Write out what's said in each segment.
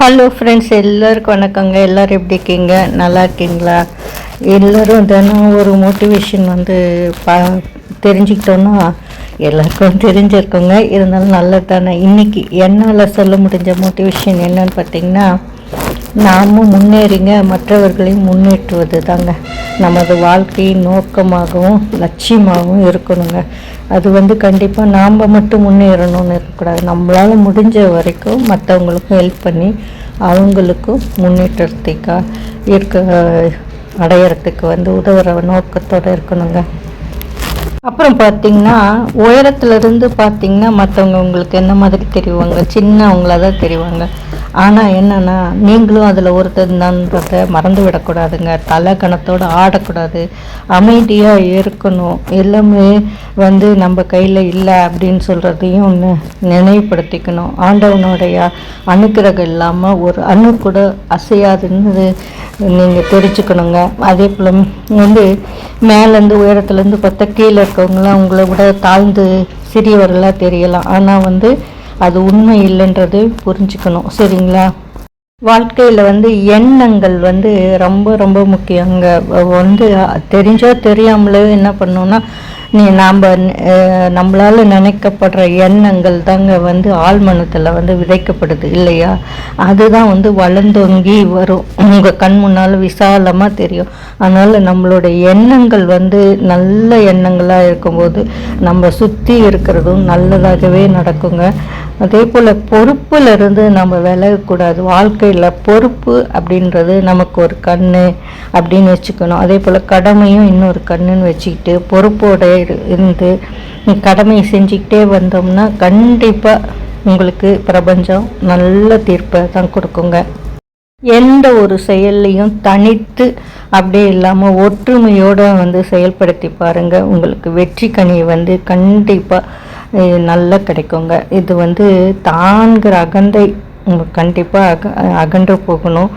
Hello friends எல்லோருக்கும் வணக்கங்க. எல்லோரும் எப்படி இருக்கீங்க? நல்லா இருக்கீங்களா? எல்லோரும் தினம் ஒரு மோட்டிவேஷன் வந்து பா தெரிஞ்சுக்கிட்டோன்னா எல்லாருக்கும் தெரிஞ்சிருக்கோங்க. இருந்தாலும் நல்லது தானே இன்றைக்கி என்னால் சொல்ல முடிஞ்ச மோட்டிவேஷன் என்னன்னு பார்த்தீங்கன்னா நாமும் முன்னேறிங்க மற்றவர்களையும் முன்னேற்றுவது தாங்க நமது வாழ்க்கையின் நோக்கமாகவும் லட்சியமாகவும் இருக்கணுங்க. அது வந்து கண்டிப்பாக நாம் மட்டும் முன்னேறணும்னு இருக்கக்கூடாது. நம்மளால் முடிஞ்ச வரைக்கும் மற்றவங்களுக்கும் ஹெல்ப் பண்ணி அவங்களுக்கும் முன்னேற்றத்துக்காக இருக்க அடையிறதுக்கு வந்து உதவுற நோக்கத்தோடு இருக்கணுங்க. அப்புறம் பார்த்தீங்கன்னா உயரத்துலேருந்து பார்த்தீங்கன்னா மற்றவங்க உங்களுக்கு என்ன மாதிரி தெரிவாங்க? சின்னவங்கள தான் தெரிவாங்க. ஆனால் என்னென்னா நீங்களும் அதில் ஒருத்தர் தான்றத மறந்து விடக்கூடாதுங்க. தலை கணத்தோடு ஆடக்கூடாது. அமைதியாக இருக்கணும். எல்லாமே வந்து நம்ம கையில் இல்லை அப்படின்னு சொல்கிறதையும் ஒன்று நினைவுபடுத்திக்கணும். ஆண்டவனுடைய அணுக்கிரகம் இல்லாமல் ஒரு அணு கூட அசையாதுன்னு நீங்கள் தெரிஞ்சுக்கணுங்க. அதே போல் வந்து மேலேருந்து உயரத்துலேருந்து பார்த்தா கீழே இருக்கவங்களாம் உங்களை விட தாழ்ந்து சிறியவர்களாக தெரியலாம். ஆனால் வந்து அது உண்மை இல்லைன்றது புரிஞ்சுக்கணும். சரிங்களா? வாழ்க்கையில் வந்து எண்ணங்கள் வந்து ரொம்ப ரொம்ப முக்கியங்க. வந்து தெரிஞ்சோ தெரியாமலோ என்ன பண்ணோன்னா நீ நாம் நம்மளால் நினைக்கப்படுற எண்ணங்கள் தாங்க வந்து ஆழ்மனத்தில் வந்து விதைக்கப்படுது இல்லையா? அதுதான் வந்து வளர்ந்தொங்கி வரும். உங்கள் கண் முன்னால் விசாலமாக தெரியும். அதனால் நம்மளுடைய எண்ணங்கள் வந்து நல்ல எண்ணங்களாக இருக்கும்போது நம்ம சுற்றி இருக்கிறதும் நல்லதாகவே நடக்குங்க. அதே போல் பொறுப்பிலிருந்து நம்ம விலகக்கூடாது. வாழ்க்கையில் பொறுப்பு அப்படின்றது நமக்கு ஒரு கண் அப்படின்னு வச்சுக்கணும். அதே போல் கடமையும் இன்னொரு கண்ணுன்னு வச்சுக்கிட்டு பொறுப்போட இருந்து கடமையை செஞ்சுக்கிட்டே வந்தோம்னா கண்டிப்பாக உங்களுக்கு பிரபஞ்சம் நல்ல தீர்ப்பை தான் கொடுக்குங்க. எந்த ஒரு செயல்லையும் தனித்து அப்படியே இல்லாமல் ஒற்றுமையோடு வந்து செயல்படுத்தி பாருங்கள் உங்களுக்கு வெற்றி கனியை வந்து கண்டிப்பாக நல்லா கிடைக்குங்க. இது வந்து தான்கிற அகந்தை. கண்டிப்பாக அக அகன்று போகணும்.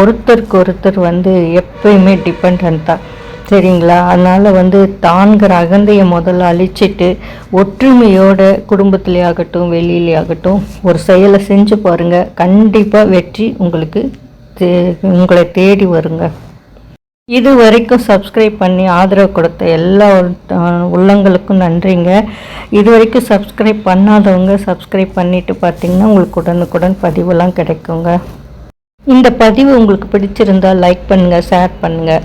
ஒருத்தருக்கு ஒருத்தர் வந்து எப்பயுமே டிபெண்ட் தான். சரிங்களா? அதனால் வந்து தான்கிற அகந்தையை முதல்ல அழிச்சிட்டு ஒற்றுமையோட குடும்பத்திலே ஆகட்டும் வெளியிலே ஆகட்டும் ஒரு செயலை செஞ்சு பாருங்கள் கண்டிப்பாக வெற்றி உங்களுக்கு தே உங்களை தேடி வருங்க. இது வரைக்கும் சப்ஸ்கிரைப் பண்ணி ஆதரவு கொடுத்த எல்லா உள்ளங்களுக்கும் நன்றிங்க. இது வரைக்கும் சப்ஸ்கிரைப் பண்ணாதவங்க சப்ஸ்கிரைப் பண்ணிவிட்டு பார்த்தீங்கன்னா உங்களுக்கு உடனுக்குடன் பதிவெல்லாம் கிடைக்குங்க. இந்த பதிவு உங்களுக்கு பிடிச்சிருந்தால் லைக் பண்ணுங்கள் ஷேர் பண்ணுங்கள்